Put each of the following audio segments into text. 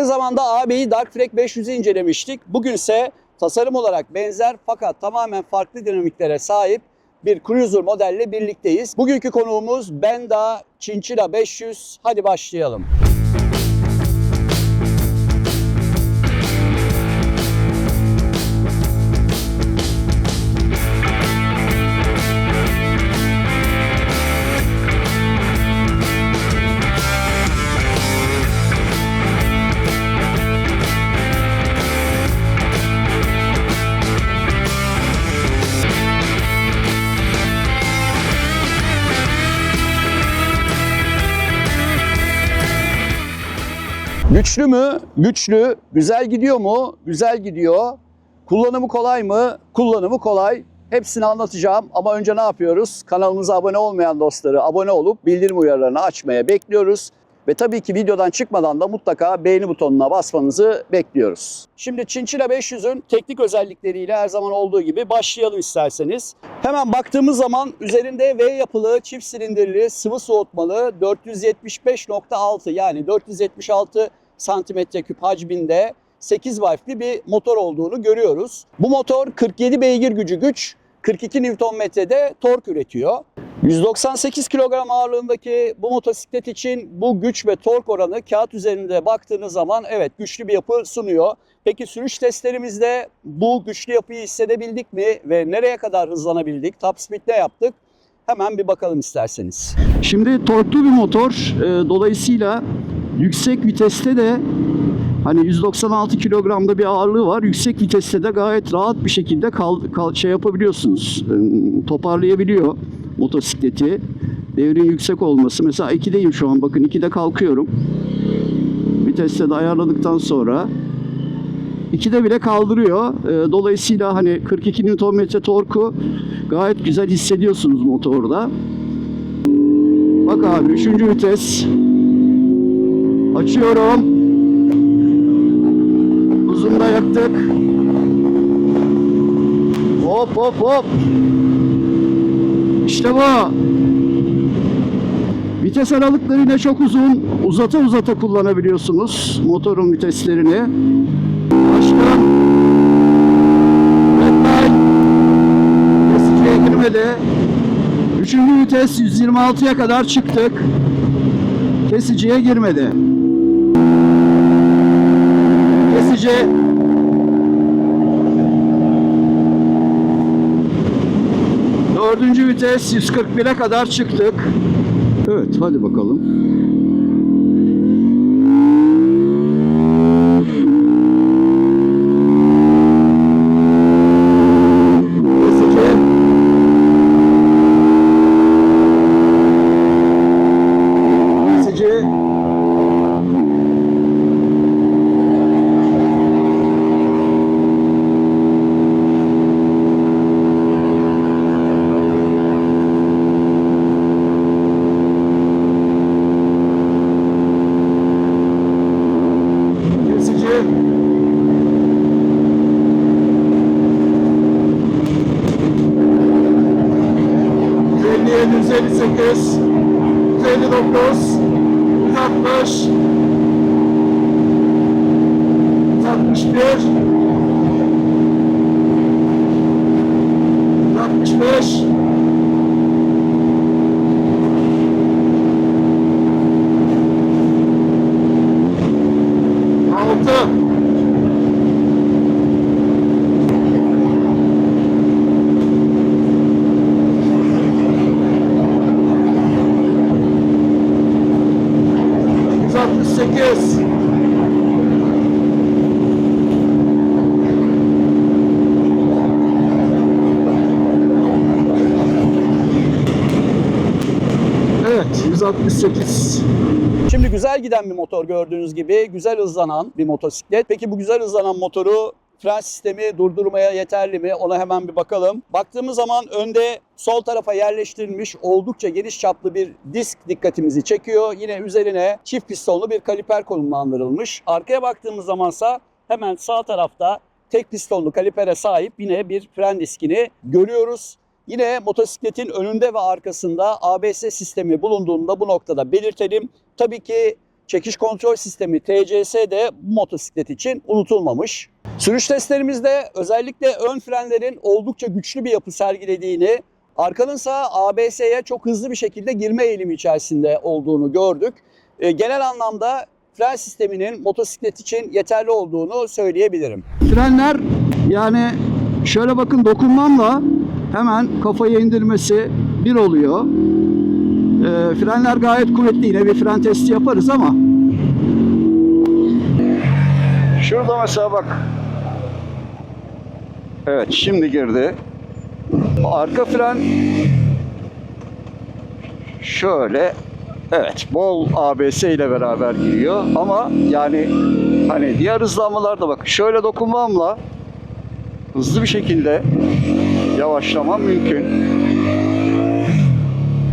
Yakın zamanda AB'yi Dark Frag 500'ü incelemiştik. Bugün ise tasarım olarak benzer fakat tamamen farklı dinamiklere sahip bir Cruiser modelle birlikteyiz. Bugünkü konuğumuz Benda Chinchilla 500. Hadi başlayalım. Güçlü mü? Güçlü. Güzel gidiyor mu? Güzel gidiyor. Kullanımı kolay mı? Kullanımı kolay. Hepsini anlatacağım ama önce ne yapıyoruz? Kanalımıza abone olmayan dostları abone olup bildirim uyarılarını açmaya bekliyoruz. Ve tabii ki videodan çıkmadan da mutlaka beğeni butonuna basmanızı bekliyoruz. Şimdi Chinchilla 500'ün teknik özellikleriyle her zaman olduğu gibi başlayalım isterseniz. Hemen baktığımız zaman üzerinde V yapılı çift silindirli sıvı soğutmalı 475.6 yani 476 santimetre küp hacminde 8 valfli bir motor olduğunu görüyoruz. Bu motor 47 beygir gücü güç, 42 Nm'de tork üretiyor. 198 kilogram ağırlığındaki bu motosiklet için bu güç ve tork oranı kağıt üzerinde baktığınız zaman evet güçlü bir yapı sunuyor. Peki sürüş testlerimizde bu güçlü yapıyı hissedebildik mi ve nereye kadar hızlanabildik? Top speed ne yaptık? Hemen bir bakalım isterseniz. Şimdi torklu bir motor. e, dolayısıyla yüksek viteste de hani 196 kilogramda bir ağırlığı var. Yüksek viteste de gayet rahat bir şekilde kal, kal- şey yapabiliyorsunuz. e, toparlayabiliyor motosikleti. Devrin yüksek olması. Mesela 2'deyim şu an. Bakın 2'de kalkıyorum. Viteste de ayarladıktan sonra 2'de bile kaldırıyor. E, dolayısıyla hani 42 Nm torku gayet güzel hissediyorsunuz motorda. Bak abi üçüncü vites. Açıyorum. Uzun da yaktık. Hop hop hop. İşte bu. Vites aralıkları yine çok uzun. Uzata uzata kullanabiliyorsunuz motorun viteslerini. Başkan. Red light. Kesiciye girmedi. Üçüncü vites 126'ya kadar çıktık. Kesiciye girmedi. Kesici Dördüncü vites 141'e kadar çıktık. Evet hadi bakalım. nedir58, 59, 60, 61, 65, 65, 68. Şimdi güzel giden bir motor gördüğünüz gibi. Güzel hızlanan bir motosiklet. Peki bu güzel hızlanan motoru fren sistemi durdurmaya yeterli mi? Ona hemen bir bakalım. Baktığımız zaman önde sol tarafa yerleştirilmiş oldukça geniş çaplı bir disk dikkatimizi çekiyor. Yine üzerine çift pistonlu bir kaliper konumlandırılmış. Arkaya baktığımız zamansa hemen sağ tarafta tek pistonlu kalipere sahip yine bir fren diskini görüyoruz. Yine motosikletin önünde ve arkasında ABS sistemi bulunduğunda bu noktada belirtelim. Tabii ki çekiş kontrol sistemi TCS de bu motosiklet için unutulmamış. Sürüş testlerimizde özellikle ön frenlerin oldukça güçlü bir yapı sergilediğini, arkanın sağ ABS'ye çok hızlı bir şekilde girme eğilimi içerisinde olduğunu gördük. E, genel anlamda fren sisteminin motosiklet için yeterli olduğunu söyleyebilirim. Frenler yani şöyle bakın dokunmamla hemen kafayı indirmesi bir oluyor. Ee, frenler gayet kuvvetli. Yine bir fren testi yaparız ama. Şurada mesela bak. Evet şimdi girdi. Arka fren şöyle evet bol ABS ile beraber giriyor ama yani hani diğer hızlanmalarda bak şöyle dokunmamla hızlı bir şekilde yavaşlamam mümkün.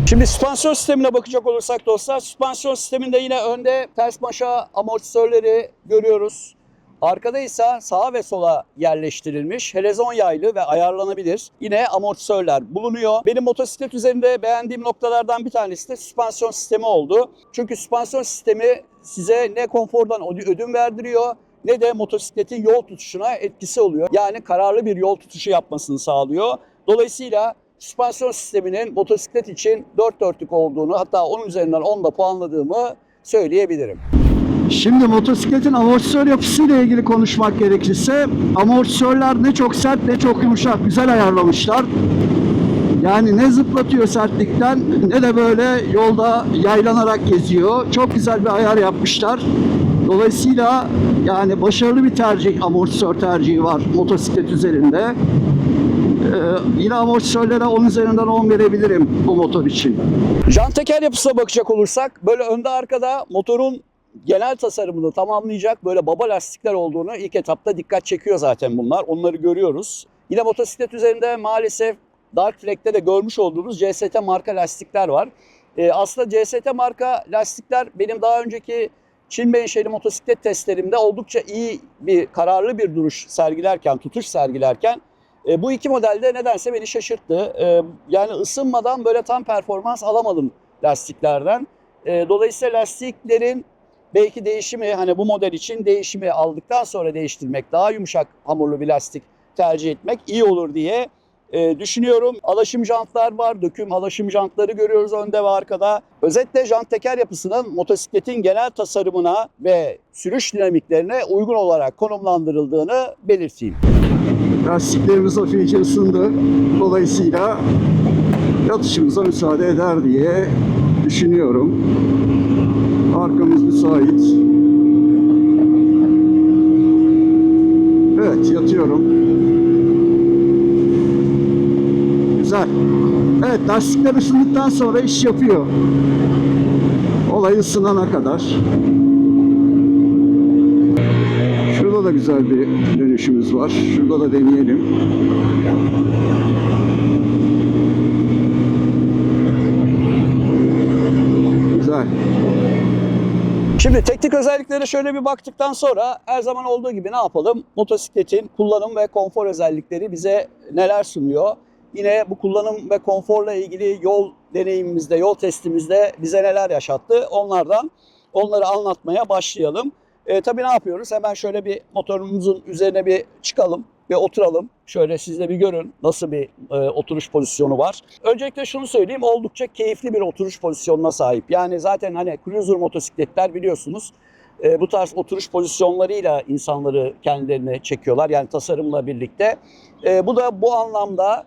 Şimdi süspansiyon sistemine bakacak olursak dostlar, süspansiyon sisteminde yine önde ters maşa amortisörleri görüyoruz. Arkada ise sağa ve sola yerleştirilmiş helezon yaylı ve ayarlanabilir yine amortisörler bulunuyor. Benim motosiklet üzerinde beğendiğim noktalardan bir tanesi de süspansiyon sistemi oldu. Çünkü süspansiyon sistemi size ne konfordan ödün verdiriyor ne de motosikletin yol tutuşuna etkisi oluyor. Yani kararlı bir yol tutuşu yapmasını sağlıyor. Dolayısıyla süspansiyon sisteminin motosiklet için dört dörtlük olduğunu hatta onun üzerinden 10 da puanladığımı söyleyebilirim. Şimdi motosikletin amortisör yapısıyla ilgili konuşmak gerekirse amortisörler ne çok sert ne çok yumuşak güzel ayarlamışlar. Yani ne zıplatıyor sertlikten ne de böyle yolda yaylanarak geziyor. Çok güzel bir ayar yapmışlar. Dolayısıyla yani başarılı bir tercih, amortisör tercihi var motosiklet üzerinde. Ee, yine amortisörlere 10 üzerinden 10 verebilirim bu motor için. Jant teker yapısına bakacak olursak böyle önde arkada motorun genel tasarımını tamamlayacak böyle baba lastikler olduğunu ilk etapta dikkat çekiyor zaten bunlar. Onları görüyoruz. Yine motosiklet üzerinde maalesef Dark Flag'de de görmüş olduğunuz CST marka lastikler var. Ee, aslında CST marka lastikler benim daha önceki Çin menşeli motosiklet testlerimde oldukça iyi bir kararlı bir duruş sergilerken, tutuş sergilerken e, bu iki modelde nedense beni şaşırttı. E, yani ısınmadan böyle tam performans alamadım lastiklerden. E, dolayısıyla lastiklerin belki değişimi hani bu model için değişimi aldıktan sonra değiştirmek daha yumuşak hamurlu bir lastik tercih etmek iyi olur diye e, düşünüyorum. Alaşım jantlar var. Döküm alaşım jantları görüyoruz önde ve arkada. Özetle jant teker yapısının motosikletin genel tasarımına ve sürüş dinamiklerine uygun olarak konumlandırıldığını belirteyim. Lastiklerimiz hafifçe ısındı. Dolayısıyla yatışımıza müsaade eder diye düşünüyorum. Arkamız müsait. Evet yatıyorum. Güzel. Evet lastikler ısındıktan sonra iş yapıyor. Olay ısınana kadar. Şurada da güzel bir dönüşümüz var. Şurada da deneyelim. Güzel. Şimdi teknik özelliklere şöyle bir baktıktan sonra her zaman olduğu gibi ne yapalım? Motosikletin kullanım ve konfor özellikleri bize neler sunuyor? Yine bu kullanım ve konforla ilgili yol deneyimimizde, yol testimizde bize neler yaşattı? Onlardan onları anlatmaya başlayalım. E, tabii ne yapıyoruz? Hemen şöyle bir motorumuzun üzerine bir çıkalım ve oturalım. Şöyle siz de bir görün nasıl bir e, oturuş pozisyonu var. Öncelikle şunu söyleyeyim oldukça keyifli bir oturuş pozisyonuna sahip. Yani zaten hani cruiser motosikletler biliyorsunuz e, bu tarz oturuş pozisyonlarıyla insanları kendilerine çekiyorlar. Yani tasarımla birlikte. E, bu da bu anlamda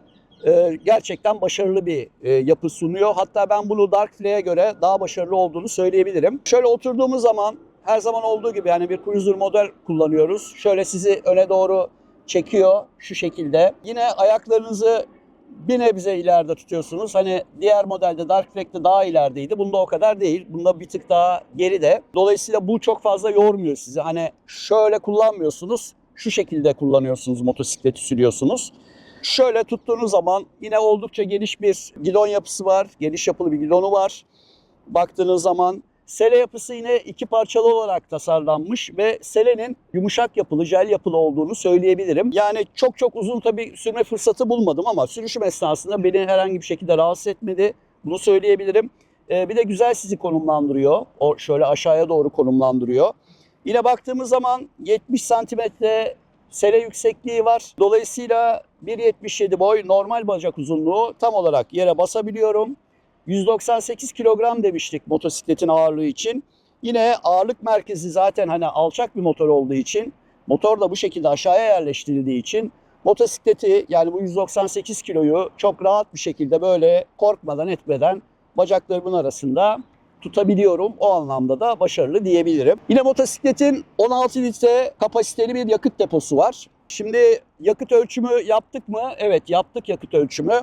e, gerçekten başarılı bir e, yapı sunuyor. Hatta ben bunu Dark Flay'e göre daha başarılı olduğunu söyleyebilirim. Şöyle oturduğumuz zaman her zaman olduğu gibi yani bir cruiser model kullanıyoruz. Şöyle sizi öne doğru çekiyor şu şekilde. Yine ayaklarınızı bir nebze ileride tutuyorsunuz. Hani diğer modelde Dark Flag'de daha ilerideydi. Bunda o kadar değil. Bunda bir tık daha geride. Dolayısıyla bu çok fazla yormuyor sizi. Hani şöyle kullanmıyorsunuz. Şu şekilde kullanıyorsunuz motosikleti sürüyorsunuz. Şöyle tuttuğunuz zaman yine oldukça geniş bir gidon yapısı var. Geniş yapılı bir gidonu var. Baktığınız zaman sele yapısı yine iki parçalı olarak tasarlanmış ve selenin yumuşak yapılı, jel yapılı olduğunu söyleyebilirim. Yani çok çok uzun tabii sürme fırsatı bulmadım ama sürüşüm esnasında beni herhangi bir şekilde rahatsız etmedi. Bunu söyleyebilirim. E, bir de güzel sizi konumlandırıyor. O şöyle aşağıya doğru konumlandırıyor. Yine baktığımız zaman 70 santimetre sere yüksekliği var. Dolayısıyla 1.77 boy normal bacak uzunluğu tam olarak yere basabiliyorum. 198 kilogram demiştik motosikletin ağırlığı için. Yine ağırlık merkezi zaten hani alçak bir motor olduğu için motor da bu şekilde aşağıya yerleştirildiği için motosikleti yani bu 198 kiloyu çok rahat bir şekilde böyle korkmadan etmeden bacaklarımın arasında tutabiliyorum. O anlamda da başarılı diyebilirim. Yine motosikletin 16 litre kapasiteli bir yakıt deposu var. Şimdi yakıt ölçümü yaptık mı? Evet yaptık yakıt ölçümü.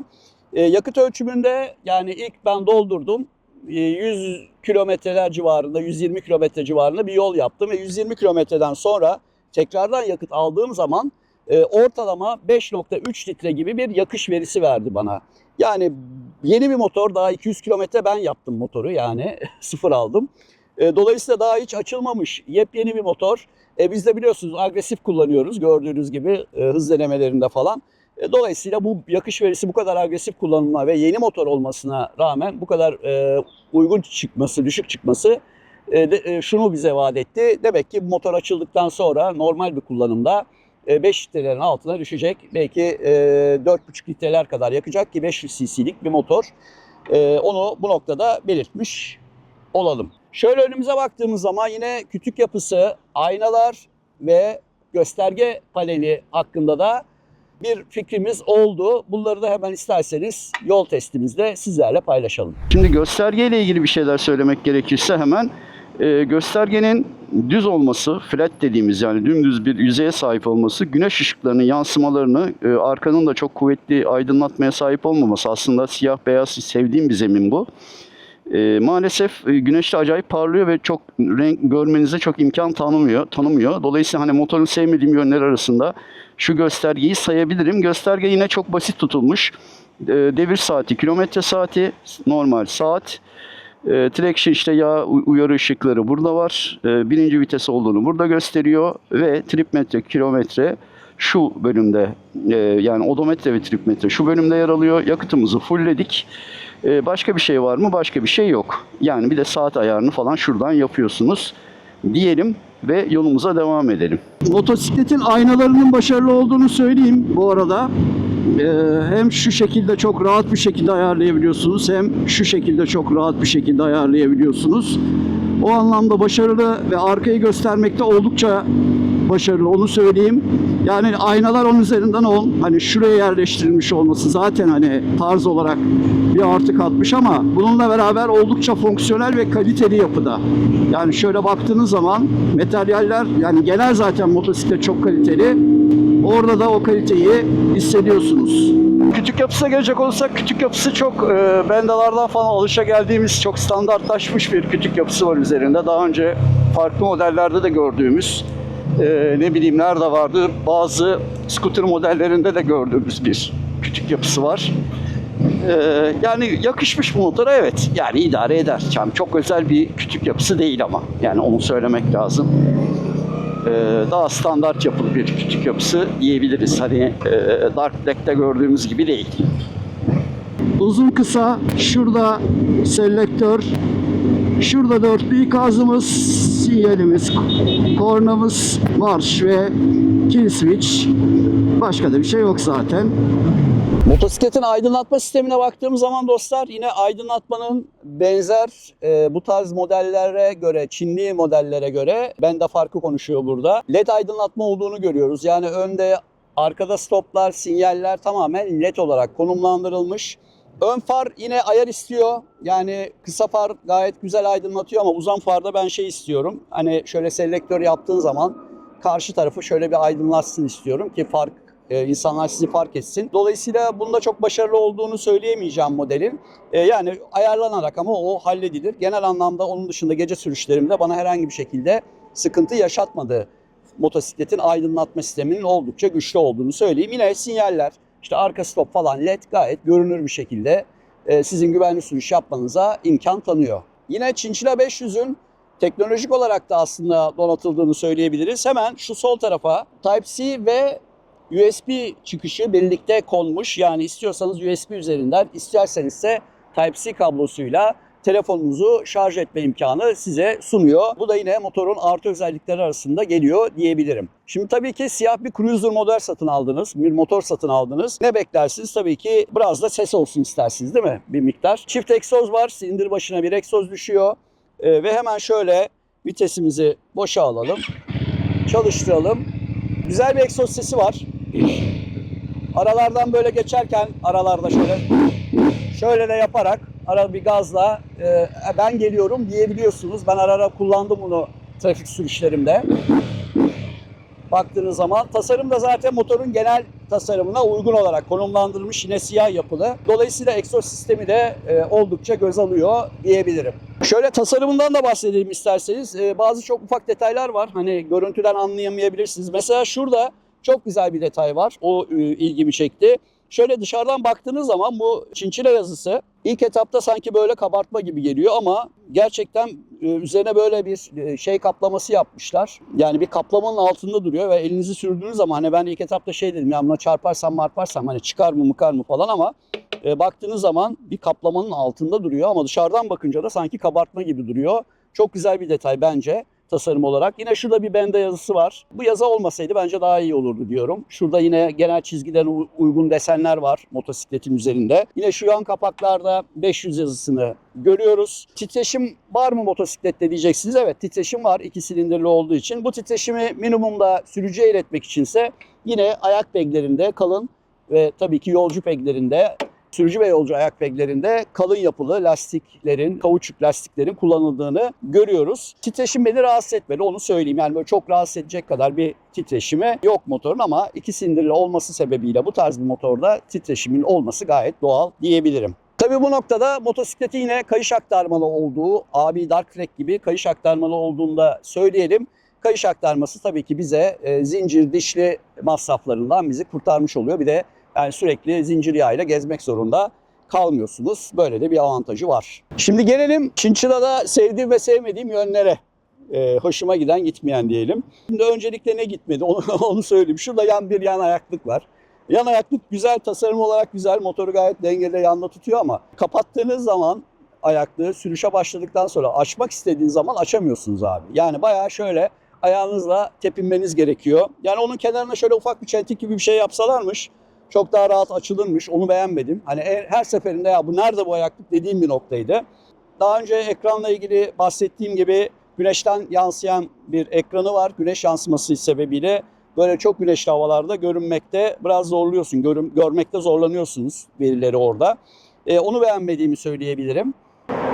Ee, yakıt ölçümünde yani ilk ben doldurdum. Ee, 100 kilometreler civarında, 120 kilometre civarında bir yol yaptım ve 120 kilometreden sonra tekrardan yakıt aldığım zaman e, ortalama 5.3 litre gibi bir yakış verisi verdi bana. Yani yeni bir motor daha 200 kilometre ben yaptım motoru yani sıfır aldım. E, dolayısıyla daha hiç açılmamış yepyeni bir motor. E, biz de biliyorsunuz agresif kullanıyoruz gördüğünüz gibi e, hız denemelerinde falan. E, dolayısıyla bu yakış verisi bu kadar agresif kullanılma ve yeni motor olmasına rağmen bu kadar e, uygun çıkması, düşük çıkması e, de, e, şunu bize vaat etti. Demek ki motor açıldıktan sonra normal bir kullanımda 5 litrelerin altına düşecek. Belki e, 4,5 litreler kadar yakacak ki 500 cc'lik bir motor. E, onu bu noktada belirtmiş olalım. Şöyle önümüze baktığımız zaman yine kütük yapısı, aynalar ve gösterge paneli hakkında da bir fikrimiz oldu. Bunları da hemen isterseniz yol testimizde sizlerle paylaşalım. Şimdi göstergeyle ilgili bir şeyler söylemek gerekirse hemen e, göstergenin düz olması, flat dediğimiz yani dümdüz bir yüzeye sahip olması, güneş ışıklarının yansımalarını, e, arkanın da çok kuvvetli aydınlatmaya sahip olmaması aslında siyah beyaz sevdiğim bir zemin bu. E, maalesef e, güneşte acayip parlıyor ve çok renk görmenize çok imkan tanımıyor. tanımıyor. Dolayısıyla hani motorun sevmediğim yönler arasında şu göstergeyi sayabilirim. Gösterge yine çok basit tutulmuş. E, devir saati, kilometre saati, normal saat. E, işte yağ uyarı ışıkları burada var. E, birinci vites olduğunu burada gösteriyor ve trip metre, kilometre şu bölümde e, yani odometre ve trip metre şu bölümde yer alıyor. Yakıtımızı fullledik. E, başka bir şey var mı? Başka bir şey yok. Yani bir de saat ayarını falan şuradan yapıyorsunuz diyelim ve yolumuza devam edelim. Motosikletin aynalarının başarılı olduğunu söyleyeyim bu arada. Ee, hem şu şekilde çok rahat bir şekilde ayarlayabiliyorsunuz hem şu şekilde çok rahat bir şekilde ayarlayabiliyorsunuz. O anlamda başarılı ve arkayı göstermekte oldukça başarılı onu söyleyeyim. Yani aynalar 10 üzerinden 10. Hani şuraya yerleştirilmiş olması zaten hani tarz olarak bir artı katmış ama bununla beraber oldukça fonksiyonel ve kaliteli yapıda. Yani şöyle baktığınız zaman materyaller yani genel zaten motosiklet çok kaliteli. Orada da o kaliteyi hissediyorsunuz. Kütük yapısına gelecek olursak kütük yapısı çok e, bendalardan falan alışa geldiğimiz çok standartlaşmış bir kütük yapısı var üzerinde. Daha önce farklı modellerde de gördüğümüz e, ne bileyim nerede vardı bazı scooter modellerinde de gördüğümüz bir kütük yapısı var. E, yani yakışmış bu motora evet yani idare eder. Yani çok özel bir kütük yapısı değil ama yani onu söylemek lazım. Ee, daha standart yapılı bir kütük yapısı diyebiliriz. Hani e, Dark Black'te gördüğümüz gibi değil. Uzun kısa şurada selektör, şurada dörtlü ikazımız, sinyalimiz, kornamız, marş ve kill switch. Başka da bir şey yok zaten. Motosikletin aydınlatma sistemine baktığımız zaman dostlar yine aydınlatmanın benzer e, bu tarz modellere göre, Çinli modellere göre ben de farkı konuşuyor burada. LED aydınlatma olduğunu görüyoruz. Yani önde arkada stoplar, sinyaller tamamen LED olarak konumlandırılmış. Ön far yine ayar istiyor. Yani kısa far gayet güzel aydınlatıyor ama uzun farda ben şey istiyorum. Hani şöyle selektör yaptığın zaman karşı tarafı şöyle bir aydınlatsın istiyorum ki fark e, insanlar sizi fark etsin. Dolayısıyla bunda çok başarılı olduğunu söyleyemeyeceğim modelin. E, yani ayarlanarak ama o halledilir. Genel anlamda onun dışında gece sürüşlerimde bana herhangi bir şekilde sıkıntı yaşatmadı. Motosikletin aydınlatma sisteminin oldukça güçlü olduğunu söyleyeyim. Yine sinyaller, işte arka stop falan led gayet görünür bir şekilde e, sizin güvenli sürüş yapmanıza imkan tanıyor. Yine Chinchilla 500'ün teknolojik olarak da aslında donatıldığını söyleyebiliriz. Hemen şu sol tarafa Type-C ve USB çıkışı birlikte konmuş. Yani istiyorsanız USB üzerinden, isterseniz ise Type-C kablosuyla telefonunuzu şarj etme imkanı size sunuyor. Bu da yine motorun artı özellikleri arasında geliyor diyebilirim. Şimdi tabii ki siyah bir cruiser model satın aldınız, bir motor satın aldınız. Ne beklersiniz? Tabii ki biraz da ses olsun istersiniz değil mi? Bir miktar. Çift egzoz var, silindir başına bir egzoz düşüyor. Ee, ve hemen şöyle vitesimizi boşa alalım, çalıştıralım. Güzel bir egzoz sesi var. Aralardan böyle geçerken aralarda şöyle şöyle de yaparak ara bir gazla e, ben geliyorum diyebiliyorsunuz. Ben ara ara kullandım bunu trafik sürüşlerimde. Baktığınız zaman tasarım da zaten motorun genel tasarımına uygun olarak konumlandırılmış yine siyah yapılı. Dolayısıyla egzoz sistemi de e, oldukça göz alıyor diyebilirim. Şöyle tasarımından da bahsedelim isterseniz. E, bazı çok ufak detaylar var. Hani görüntüden anlayamayabilirsiniz. Mesela şurada çok güzel bir detay var. O e, ilgimi çekti. Şöyle dışarıdan baktığınız zaman bu çinçile yazısı ilk etapta sanki böyle kabartma gibi geliyor ama gerçekten e, üzerine böyle bir e, şey kaplaması yapmışlar. Yani bir kaplamanın altında duruyor ve elinizi sürdüğünüz zaman hani ben ilk etapta şey dedim ya buna çarparsam marparsam hani çıkar mı mıkar mı falan ama e, baktığınız zaman bir kaplamanın altında duruyor ama dışarıdan bakınca da sanki kabartma gibi duruyor. Çok güzel bir detay bence tasarım olarak. Yine şurada bir bende yazısı var. Bu yazı olmasaydı bence daha iyi olurdu diyorum. Şurada yine genel çizgilerine uygun desenler var motosikletin üzerinde. Yine şu yan kapaklarda 500 yazısını görüyoruz. Titreşim var mı motosiklette diyeceksiniz. Evet titreşim var iki silindirli olduğu için. Bu titreşimi minimumda sürücüye iletmek içinse yine ayak peglerinde kalın ve tabii ki yolcu peglerinde sürücü ve yolcu ayak peglerinde kalın yapılı lastiklerin, kauçuk lastiklerin kullanıldığını görüyoruz. Titreşim beni rahatsız etmedi onu söyleyeyim. Yani böyle çok rahatsız edecek kadar bir titreşimi yok motorun ama iki silindirli olması sebebiyle bu tarz bir motorda titreşimin olması gayet doğal diyebilirim. Tabii bu noktada motosikleti yine kayış aktarmalı olduğu, AB Dark Flag gibi kayış aktarmalı olduğunu da söyleyelim. Kayış aktarması tabii ki bize e, zincir dişli masraflarından bizi kurtarmış oluyor. Bir de yani sürekli zincir yağıyla gezmek zorunda kalmıyorsunuz. Böyle de bir avantajı var. Şimdi gelelim Chinchilla'da sevdiğim ve sevmediğim yönlere. Ee, hoşuma giden gitmeyen diyelim. Şimdi öncelikle ne gitmedi onu, onu söyleyeyim. Şurada yan bir yan ayaklık var. Yan ayaklık güzel, tasarım olarak güzel. Motoru gayet dengede yanında tutuyor ama kapattığınız zaman ayaklığı sürüşe başladıktan sonra açmak istediğiniz zaman açamıyorsunuz abi. Yani bayağı şöyle ayağınızla tepinmeniz gerekiyor. Yani onun kenarına şöyle ufak bir çentik gibi bir şey yapsalarmış çok daha rahat açılırmış. Onu beğenmedim. Hani her her seferinde ya bu nerede bu ayaklık dediğim bir noktaydı. Daha önce ekranla ilgili bahsettiğim gibi güneşten yansıyan bir ekranı var. Güneş yansıması sebebiyle böyle çok güneşli havalarda görünmekte biraz zorluyorsun. Görün, görmekte zorlanıyorsunuz verileri orada. Ee, onu beğenmediğimi söyleyebilirim.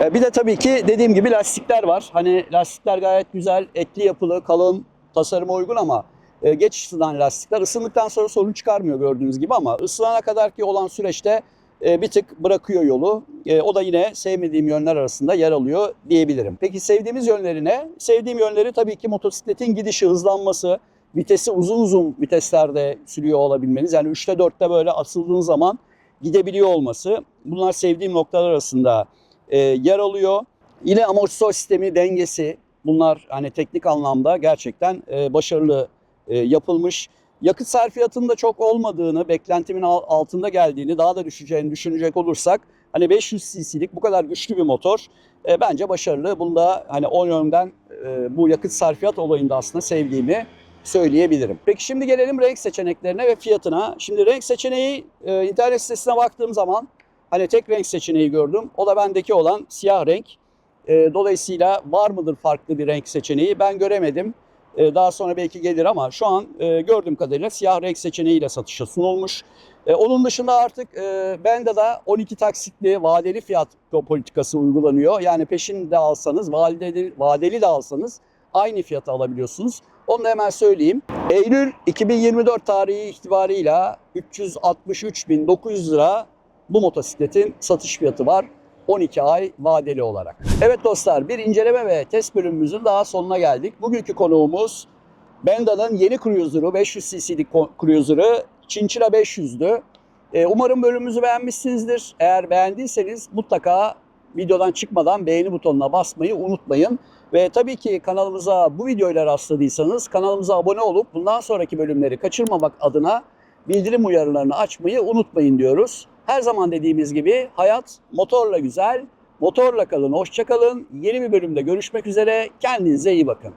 Ee, bir de tabii ki dediğim gibi lastikler var. Hani lastikler gayet güzel, etli yapılı, kalın, tasarıma uygun ama e, geç ısınan lastikler ısındıktan sonra sorun çıkarmıyor gördüğünüz gibi ama ısınana kadar ki olan süreçte e, bir tık bırakıyor yolu. E, o da yine sevmediğim yönler arasında yer alıyor diyebilirim. Peki sevdiğimiz yönleri ne? Sevdiğim yönleri tabii ki motosikletin gidişi, hızlanması, vitesi uzun uzun viteslerde sürüyor olabilmeniz. Yani 3'te 4'te böyle asıldığın zaman gidebiliyor olması. Bunlar sevdiğim noktalar arasında e, yer alıyor. Yine amortisör sistemi, dengesi bunlar hani teknik anlamda gerçekten başarılı e, yapılmış. Yakıt sarfiyatının da çok olmadığını, beklentimin al- altında geldiğini, daha da düşeceğini düşünecek olursak hani 500 cc'lik bu kadar güçlü bir motor e, bence başarılı. Bunda hani o yönden e, bu yakıt sarfiyat olayında aslında sevdiğimi söyleyebilirim. Peki şimdi gelelim renk seçeneklerine ve fiyatına. Şimdi renk seçeneği e, internet sitesine baktığım zaman hani tek renk seçeneği gördüm. O da bendeki olan siyah renk. E, dolayısıyla var mıdır farklı bir renk seçeneği? Ben göremedim. E, daha sonra belki gelir ama şu an e, gördüğüm kadarıyla siyah renk seçeneğiyle satışa sunulmuş. E, onun dışında artık e, Benda'da 12 taksitli vadeli fiyat politikası uygulanıyor. Yani peşin de alsanız, vadeli, vadeli de alsanız aynı fiyata alabiliyorsunuz. Onu da hemen söyleyeyim. Eylül 2024 tarihi itibarıyla 363.900 lira bu motosikletin satış fiyatı var. 12 ay vadeli olarak. Evet dostlar bir inceleme ve test bölümümüzün daha sonuna geldik. Bugünkü konuğumuz Benda'nın yeni cruiser'ı 500 cc'lik cruiser'ı Chinchilla 500'dü. Ee, umarım bölümümüzü beğenmişsinizdir. Eğer beğendiyseniz mutlaka videodan çıkmadan beğeni butonuna basmayı unutmayın. Ve tabii ki kanalımıza bu videoyla rastladıysanız kanalımıza abone olup bundan sonraki bölümleri kaçırmamak adına bildirim uyarılarını açmayı unutmayın diyoruz. Her zaman dediğimiz gibi hayat motorla güzel, Motorla kalın, hoşça kalın. Yeni bir bölümde görüşmek üzere. Kendinize iyi bakın.